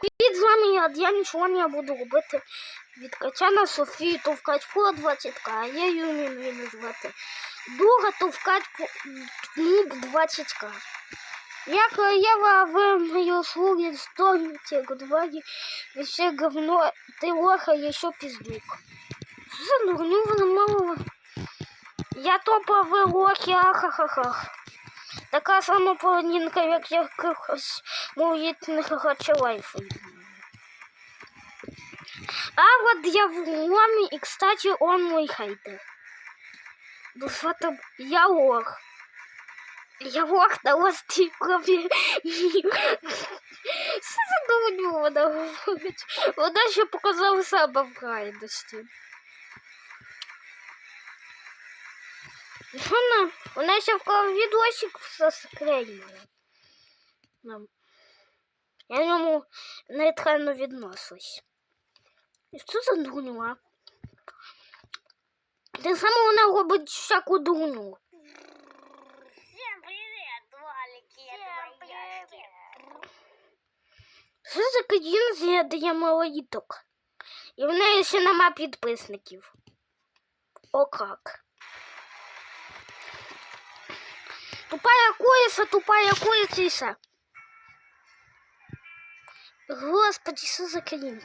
Привіт, з вами я, я нічого не буду робити. Від Качана Софію Товкачко 20к, а я її вмію назвати. Друга Товкачко Нуб 20к. Як Ева в моей услуги стоите гудваги, вообще говно, ты лоха еще пиздюк. За дурню вона мало. Я топовий лохи, ахахахах. Така сама поведінка, як якихось малолітніх гачелайфів. А вот я в ломе, и, кстати, он мой хайтер. Ну что там? Я лох. Я лох на ластикові. Що за дурню вона говорить? Вона ще показала себе в крайності. Вона, вона ще вклав відосик в заскреймера. Я ньому нейтрально відносилась. І Що за дурню, а? Ти саме вона робить всяку дурню. Всем привет, Валики, это мои Що за кадін з'їдає малоліток? І в неї ще нема підписників. О как. Тупая курица, тупая куриця. Господи, що за крінж?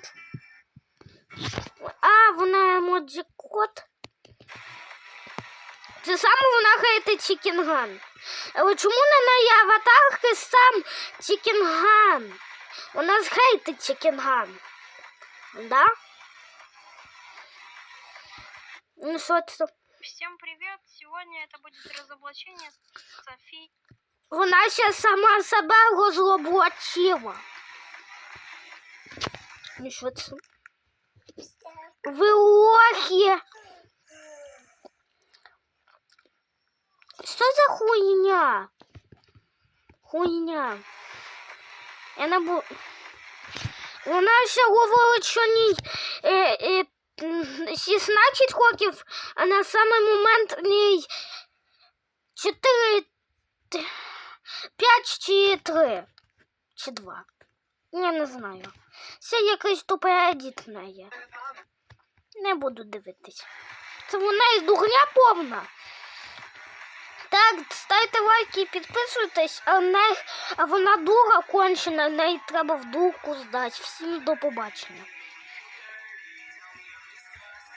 А, вона емоджі кот. Це саме вона хейтить Чікінган. Але чому на неї аватарки сам Чікінган? Вона зхейтить Чікінган. Да? Ну що це? Всем привет, сегодня это будет разоблачение Софи. Вона ще сама себе розлоблачила. Ну що це? Ви лохи! Що за хуйня? Хуйня. Я не бу... Вона ще говорить, що їй е, е, м, 16 років, а на самий момент їй 4, 5 чи 3, чи 2. Я не знаю. Це якийсь тупий едіт в неї. Не буду дивитись. Це вона із дурня повна. Так, ставте лайки і підписуйтесь, а, не, а вона дура кончена, неї треба в дурку здати. Всім до побачення.